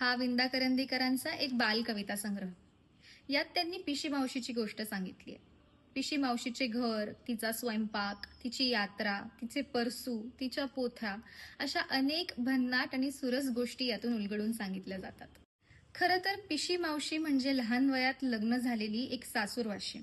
हा विंदा करंदीकरांचा एक बालकविता संग्रह. यात त्यांनी पिशी मावशीची गोष्ट सांगितली आहे. पिशी मावशीचे घर तिचा स्वयंपाक तिची यात्रा तिचे परसू तिच्या पोथ्या अशा अनेक भन्नाट आणि सुरस गोष्टी यातून उलगडून सांगितल्या जातात. खरं तर पिशी मावशी म्हणजे लहान वयात लग्न झालेली एक सासूर वाशिम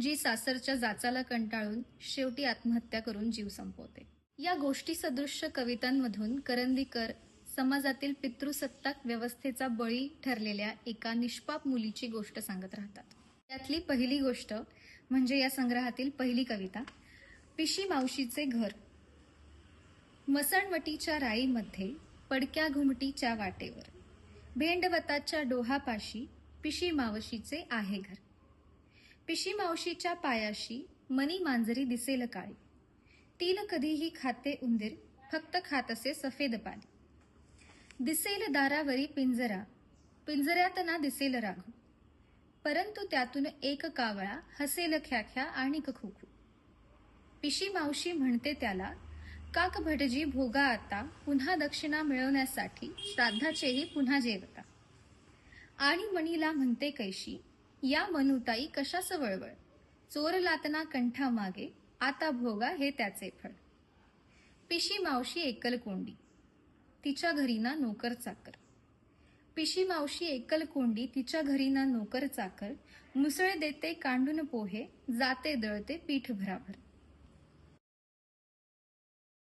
जी सासरच्या जाचाला कंटाळून शेवटी आत्महत्या करून जीव संपवते. या गोष्टी सदृश्य कवितांमधून करंदीकर समाजातील पितृसत्ताक व्यवस्थेचा बळी ठरलेल्या एका निष्पाप मुलीची गोष्ट सांगत राहतात. त्यातली पहिली गोष्ट म्हणजे या संग्रहातील पहिली कविता पिशी मावशीचे घर. मसणवटीच्या राईमध्ये पडक्या घुमटीच्या वाटेवर. भेंडवताच्या डोहापाशी पिशी मावशीचे आहे घर. पिशी मावशीच्या पायाशी मनी मांजरी दिसेल काळी. तीन कधीही खाते उंदीर फक्त खात असे सफेद पाणी. दिसेल दारावरी पिंजरा. पिंजऱ्यात ना दिसेल राघू परंतु त्यातून एक कावळा हसेल ख्याख्या आणि खुखू पिशी मावशी म्हणते त्याला काक भटजी भोगा आता. पुन्हा दक्षिणा मिळवण्यासाठी श्राद्धाचेही पुन्हा जेवता. आणि मणीला म्हणते कैशी या मनुताई कशास वळवळ? चोर लातना कंठा मागे आता भोगा हे त्याचे फळ. पिशी मावशी एकल कोंडी तिच्या घरी ना नोकर चाकर. पिशी मावशी एकल कोंडी तिच्या घरी ना नोकर चाकर. मुसळे देते कांडून पोहे जाते दळते पीठ भराभर.